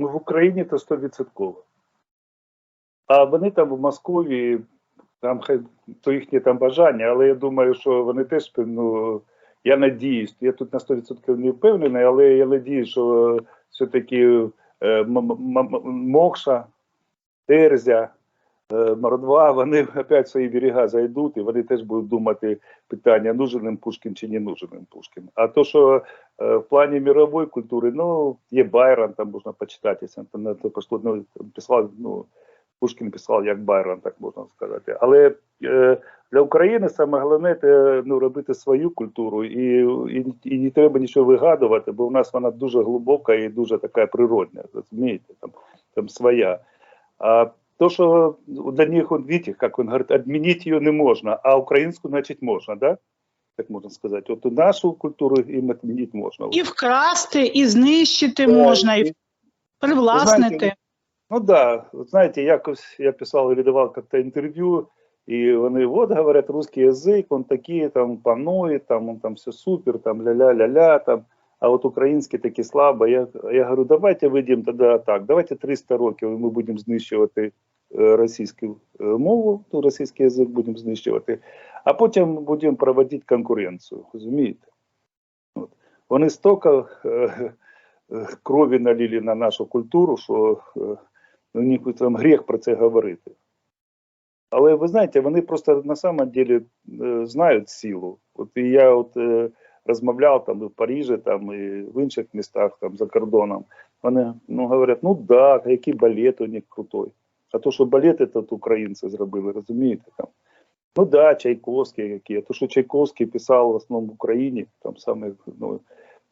Ну, в Україні це стовідсотково. А вони там в Москві, там хай то їхнє там бажання, але я думаю, що вони теж, ну, я надіюсь, я тут на 100% не впевнений, але я надіюсь, що все-таки е, Мокша, Терзя, Мордва, вони опять в свої берега зайдуть, і вони теж будуть думати питання, нужен їм Пушкін чи не нужен їм Пушкін. А то, що е, в плані мирової культури, ну, є Байрон, там можна почитати, там на то ну, писав, ну, Пушкін писав як Байрон, так можна сказати. Але е, для України саме головне це ну, робити свою культуру і, і, і не треба нічого вигадувати, бо в нас вона дуже глибока і дуже така природня, розумієте, там, там своя. А то, що для них, он, видите, как он говорит, отменить ее не можна, а українську, значить, можна, да? Так можна сказати. От нашу культуру їм отменить можна. І вкрасти, і знищити Да, можна, і і- привласнити. знаєте, Ну да, от знаєте, якось я писав или давав как-то інтерв'ю, і вони от говорять, русский язик, он такий, там панує, там он там все супер, там ля-ля-ля-ля, там, а от український такі слабо. Я, я говорю, давайте вийдемо тоді так, давайте 300 років і ми будемо знищувати російську е, мову, ну, російський язик будемо знищувати, а потім будемо проводити конкуренцію, розумієте? От. Вони стільки е, е, крові налили на нашу культуру, що е, у них там гріх про це говорити. Але ви знаєте, вони просто на самом деле е, знають силу. От і я от е, розмовляв там і в Парижі, там і в інших містах, там за кордоном. Вони ну, говорять, ну да, який балет у них крутой. А то, що балет це от українці зробили, розумієте? Там. Ну да, Чайковський які. А то, що Чайковський писав в основному в Україні, там саме ну,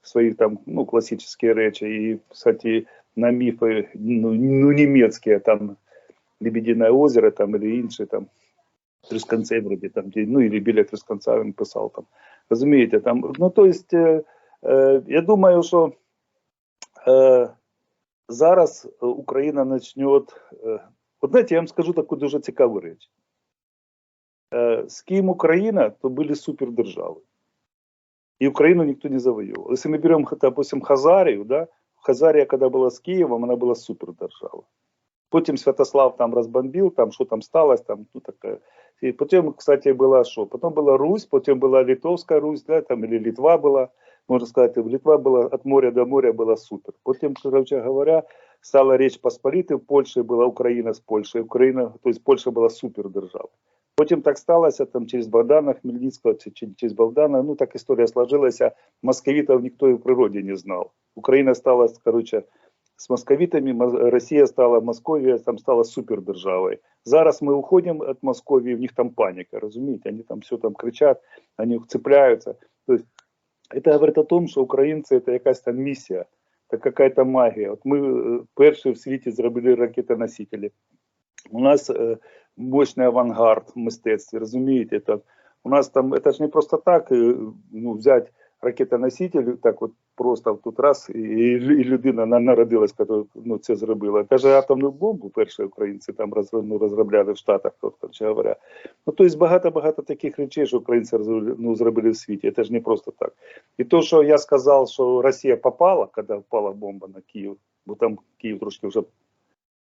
свої там ну, класичні речі, і, кстати, на міфи ну, ну німецькі, там Лебедине озеро там или інші там Трусканцей вроде там, ну или біля Трусканця він писав там. Розумієте, там, ну то есть, е, е, я думаю, що е, зараз Україна почне, от знаєте, я вам скажу таку дуже цікаву річ. Е, з ким Україна, то були супердержави. И Украину никто не завоевывал. Если мы берем, допустим, Хазарию, да, Хазария, когда была с Киевом, она была супердержава. Потім Святослав там розбомбив, там що там сталося, там ну таке. І потім, кстати, була що? Потім була Русь, потім була Литовська Русь, да, там или Литва була, можна сказати, Литва була від моря до моря була супер. Потім, короче говоря, стала Річ Посполитой, в Польщі була Україна з Польщею, Україна, тобто Польща була супердержава. Потім так сталося, там через Богдана Хмельницького, чи чи- через Богдана, ну так історія сложилася, московитів ніхто і в природі не знав. Україна стала, короче, з московитами, Мо- Росія стала, Московія там стала супердержавою. Зараз ми уходимо від Московії, в них там паніка, розумієте? Вони там все там кричать, вони цепляються. Тобто, це говорить о том, що українці це якась там місія, Це якась магія. От ми е, перші в світі зробили ракетоносителі. У нас е, мощний авангард в мистецтві, розумієте? Там, у нас там, це ж не просто так, е, ну, взяти ракетоноситель, так от просто тут раз, і, і людина народилась, яка ну, це зробила. Каже, атомну бомбу перші українці там роз, ну, розробляли в Штатах, коротше говоря. Ну, тобто багато-багато таких речей, що українці ну, зробили в світі. Це ж не просто так. І то, що я сказав, що Росія попала, коли впала бомба на Київ, бо там Київ трошки вже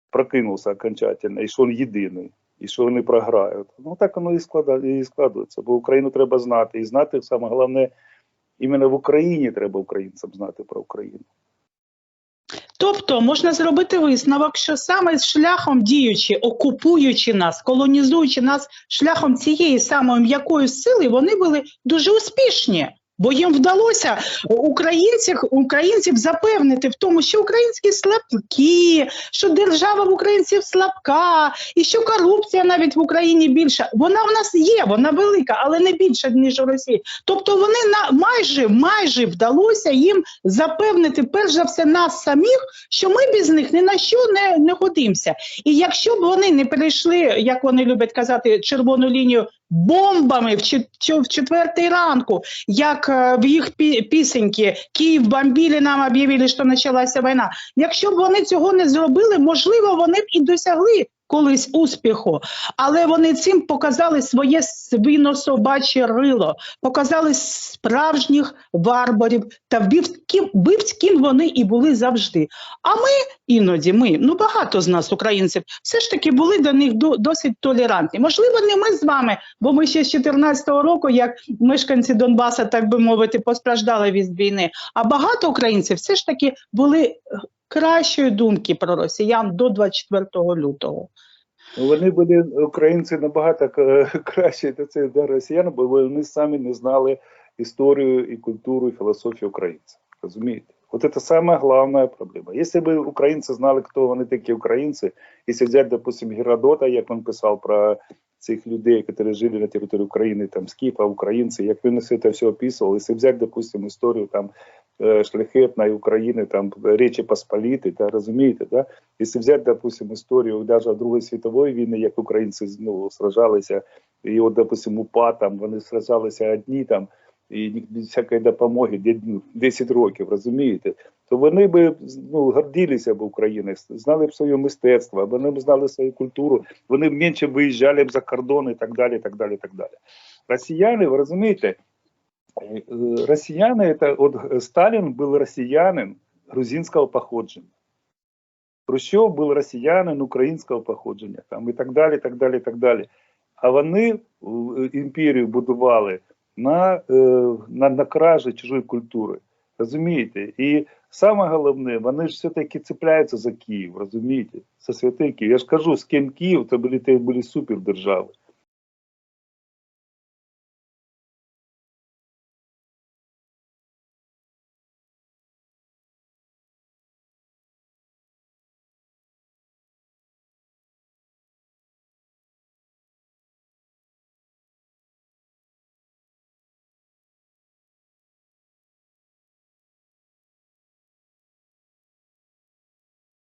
прокинувся окончательно, і що він єдиний, і що вони програють. Ну так воно і складає, і складується. Бо Україну треба знати. І знати саме головне, іменно в Україні треба українцям знати про Україну. Тобто можна зробити висновок, що саме шляхом діючи, окупуючи нас, колонізуючи нас шляхом цієї самої м'якої сили, вони були дуже успішні. Бо їм вдалося українців, українців запевнити в тому, що українські слабкі, що держава в українців слабка, і що корупція навіть в Україні більша. Вона в нас є, вона велика, але не більша ніж у Росії. Тобто вони на майже майже вдалося їм запевнити, перш за все, нас самих, що ми без них ні на що не, не годимося. І якщо б вони не перейшли, як вони люблять казати, червону лінію бомбами в, в четвертий ранку, як е, в їх пі- пісеньки Київ бомбілі нам об'явили, що почалася війна. Якщо б вони цього не зробили, можливо, вони б і досягли колись успіху, але вони цим показали своє свино-собаче рило, показали справжніх варварів та вбивців, вбивців вони і були завжди. А ми іноді, ми, ну багато з нас, українців, все ж таки були до них до- досить толерантні. Можливо, не ми з вами, бо ми ще з 14-го року, як мешканці Донбаса, так би мовити, постраждали від війни. А багато українців все ж таки були е, кращої думки про росіян до 24 лютого. Ну, Вони були українці набагато е, краще до цих до росіян, бо вони самі не знали історію і культуру, і філософію українців. Розумієте? От це саме головна проблема. Якщо б українці знали, хто вони такі українці, якщо взяти, допустим, Геродота, як він писав про цих людей, які жили на території України, там скіфа, українці, як він все це все описував, якщо взяти, допустим, історію там е, шляхетної України, там Речі Посполіти, та розумієте, да? Якщо взяти, допустим, історію навіть Другої світової війни, як українці ну, сражалися, і от, допустим, УПА, там вони сражалися одні там, і всякої допомоги де- ну, 10 років, розумієте? То вони би ну, гордилися б Україною, знали б своє мистецтво, вони б знали свою культуру, вони б менше виїжджали б за кордон і так далі. так далі, так далі. Росіяни, ви розумієте, е, е, росіяни, это, от е, Сталін був росіянин грузинського походження. Хрущов був росіянин українського походження, там і так далі, так далі, і так далі. А вони е, імперію будували на, е, на, на кражі чужої культури. Розумієте? І саме головне, вони ж все-таки цепляються за Київ, розумієте? За святий Київ. Я ж кажу, з ким Київ, це були, це були супердержави.